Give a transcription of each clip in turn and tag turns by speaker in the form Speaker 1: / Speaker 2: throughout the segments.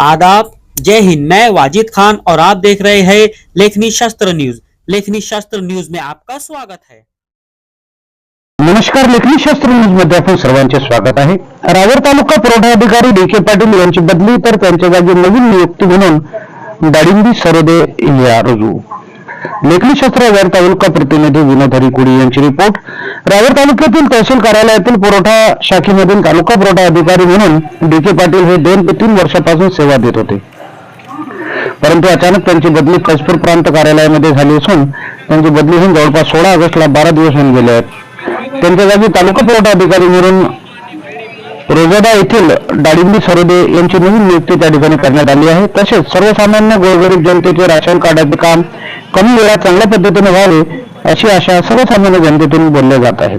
Speaker 1: आदाब। जय हिंद, मैं वाजिद खान और आप देख रहे हैं लेखनी शास्त्र न्यूज़। लेखनी शास्त्र न्यूज़ में आपका स्वागत है।
Speaker 2: नमस्कार, लेखनी शास्त्र न्यूज़ मध्ये आपण सर्वांचे स्वागत है रावेर तालुका पुरवठा अधिकारी डी के पाटिल बदली जागी नवीन नियुक्ति म्हणून दाडिंबी सरोदे रुजू। लेखणीशास्त्र रावेर तालुका प्रतिनिधी विनोद हरिकुडी यांची रिपोर्ट. रावेर तालुक्यातील तहसील कार्यालयातील पुरवठा शाखेमधील तालुका पुरवठा अधिकारी म्हणून डी के पाटील हे दोन ते तीन वर्षापासून सेवा देत होते. परंतु अचानक त्यांची बदली कसपूर प्रांत कार्यालयामध्ये झाली असून त्यांची बदली होऊन जवळपास सोळा ऑगस्टला बारा दिवस होऊन गेले आहेत. त्यांच्या जागी तालुका पुरवठा अधिकारी म्हणून रोजदा येथील डाळिंबी सरोदे यांची नवीन नियुक्ती त्या ठिकाणी करण्यात आली आहे. तसेच सर्वसामान्य गोरगरीब जनतेचे राशन कार्डाचे काम कमी वेळात चांगल्या पद्धतीने व्हावे अशी आशा सर्वसामान्य जनतेतून बोलल्या जात आहे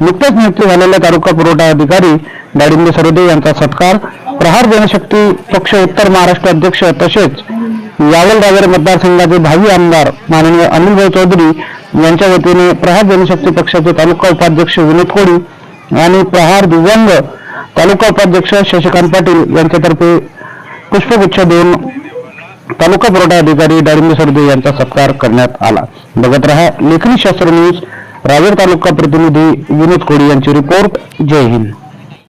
Speaker 2: नुकतेच नियुक्ती झालेल्या तालुका पुरवठा अधिकारी डाळिंबी सरोदे यांचा सत्कार प्रहार जनशक्ती पक्ष उत्तर महाराष्ट्र अध्यक्ष तसेच यावल रावेर मतदारसंघाचे भावी आमदार माननीय अनिलभाई चौधरी यांच्या वतीने प्रहार जनशक्ती पक्षाचे तालुका उपाध्यक्ष विनोद कोळी आणि प्रहार दिव्यांग तालुका उपाध्यक्ष शशिकांत पाटील यांच्यातर्फे पुष्पगुच्छ देऊन तालुका पुरवठा अधिकारी डाळिंब सरदे यांचा सत्कार करण्यात आला. बघत रहा लेखनी शास्त्र न्यूज रावेर तालुका प्रतिनिधी विनोद कोडी यांची रिपोर्ट जय हिंद.